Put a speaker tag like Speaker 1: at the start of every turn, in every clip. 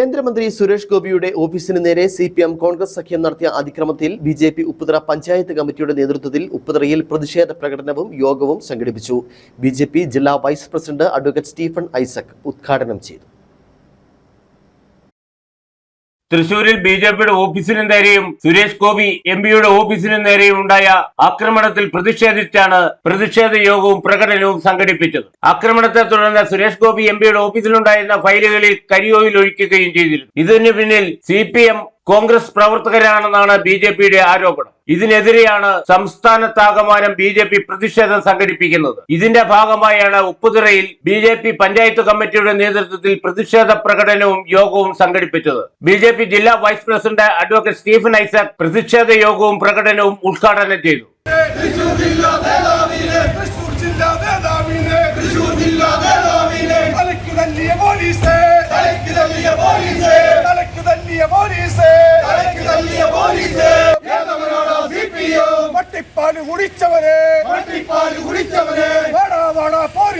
Speaker 1: കേന്ദ്രമന്ത്രി സുരേഷ് ഗോപിയുടെ ഓഫീസിന് നേരെ സി പി എം കോൺഗ്രസ് സഖ്യം നടത്തിയ അതിക്രമത്തിൽ B J P Upputhara panchayat കമ്മിറ്റിയുടെ നേതൃത്വത്തിൽ ഉപ്പുതറയിൽ പ്രതിഷേധ പ്രകടനവും യോഗവും സംഘടിപ്പിച്ചു. ബി ജില്ലാ vice president advocate Stephen Isaac ഉദ്ഘാടനം ചെയ്തു.
Speaker 2: തൃശൂരിൽ ബി ജെ പിയുടെ ഓഫീസിന് നേരെയും സുരേഷ് ഗോപി എം പിയുടെ ഓഫീസിന് നേരെയും ഉണ്ടായ ആക്രമണത്തിൽ പ്രതിഷേധിച്ചാണ് പ്രതിഷേധ യോഗവും പ്രകടനവും സംഘടിപ്പിച്ചത്. ആക്രമണത്തെ തുടർന്ന് സുരേഷ് ഗോപി എം പിയുടെ ഓഫീസിലുണ്ടായിരുന്ന ഫയലുകളിൽ കരിയോയിൽ ഒഴിക്കുകയും ചെയ്തിരുന്നു. ഇതിന് പിന്നിൽ സി കോൺഗ്രസ് പ്രവർത്തകരാണെന്നാണ് ബി ജെ പിയുടെ ആരോപണം. ഇതിനെതിരെയാണ് സംസ്ഥാനത്താകമാനം ബി ജെ പി പ്രതിഷേധം സംഘടിപ്പിക്കുന്നത്. ഇതിന്റെ ഭാഗമായാണ് ഉപ്പുതിറയിൽ ബി ജെ പി പഞ്ചായത്ത് കമ്മിറ്റിയുടെ നേതൃത്വത്തിൽ പ്രതിഷേധ പ്രകടനവും യോഗവും സംഘടിപ്പിച്ചത്. ബി ജെ പി ജില്ലാ vice president advocate Stephen Isaac പ്രതിഷേധ യോഗവും പ്രകടനവും ഉദ്ഘാടനം ചെയ്തു.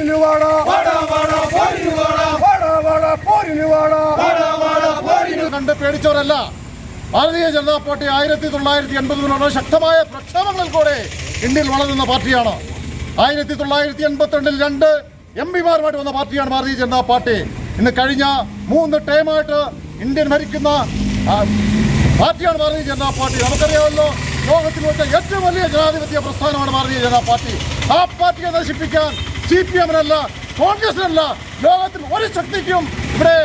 Speaker 3: പോരിന് വാടാ. വാടാ
Speaker 4: കണ്ട് പേടിച്ചവരല്ല. ഭാരതീയ ജനതാ പാർട്ടി ആയിരത്തി തൊള്ളായിരത്തി എൺപതിലുള്ള ശക്തമായ പ്രക്ഷോഭങ്ങളിൽ കൂടെ ഇന്ത്യയിൽ വളരുന്ന പാർട്ടിയാണ്. ആയിരത്തി തൊള്ളായിരത്തി എൺപത്തിരണ്ടിൽ രണ്ട് എം പിമാരുമായിട്ട് വന്ന പാർട്ടിയാണ് ഭാരതീയ ജനതാ പാർട്ടി. ഇന്ന് കഴിഞ്ഞ മൂന്ന് ടൈമായിട്ട് ഇന്ത്യൻ ഭരിക്കുന്ന പാർട്ടിയാണ് ഭാരതീയ ജനതാ പാർട്ടി. നമുക്കറിയാമല്ലോ ലോകത്തിൽ വെച്ച ഏറ്റവും വലിയ ജനാധിപത്യ പ്രസ്ഥാനമാണ് ഭാരതീയ ജനതാ പാർട്ടി. ആ പാർട്ടിയെ നശിപ്പിക്കാൻ സി പി എമ്മിനല്ല കോൺഗ്രസിനല്ല ലോകത്തിൽ ഒരു ശക്തിക്കും ഇവിടെ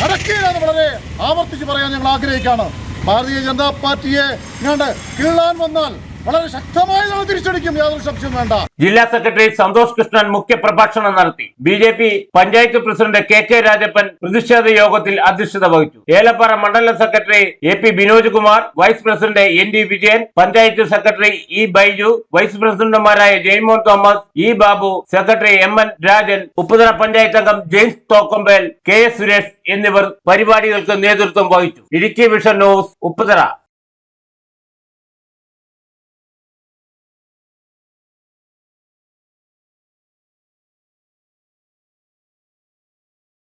Speaker 4: നടക്കില്ല എന്ന് വളരെ ആവർത്തിച്ച് പറയാൻ ഞങ്ങൾ ആഗ്രഹിക്കുകയാണ്. ഭാരതീയ ജനതാ പാർട്ടിയെ ഇങ്ങാണ്ട് കീഴാൻ വന്നാൽ വളരെ ശക്തമായി നമ്മൾ തിരിച്ചടിക്കും. യാതൊരു വേണ്ട.
Speaker 2: ജില്ലാ സെക്രട്ടറി സന്തോഷ് കൃഷ്ണൻ മുഖ്യപ്രഭാഷണം നടത്തി. B J P panchayat president K K Rajappan പ്രതിഷേധ യോഗത്തിൽ അധ്യക്ഷത വഹിച്ചു. ഏലപ്പാറ മണ്ഡലം secretary A P Binoj Kumar vice president N D Vijayan panchayat secretary E Baiju vice പ്രസിഡന്റുമാരായ Jaimon Thomas E Babu secretary M N Rajan Upputhala panchayat അംഗം James Thokkampel K S Suresh എന്നിവർ പരിപാടികൾക്ക് നേതൃത്വം വഹിച്ചു. Idukki vision news Upputhara.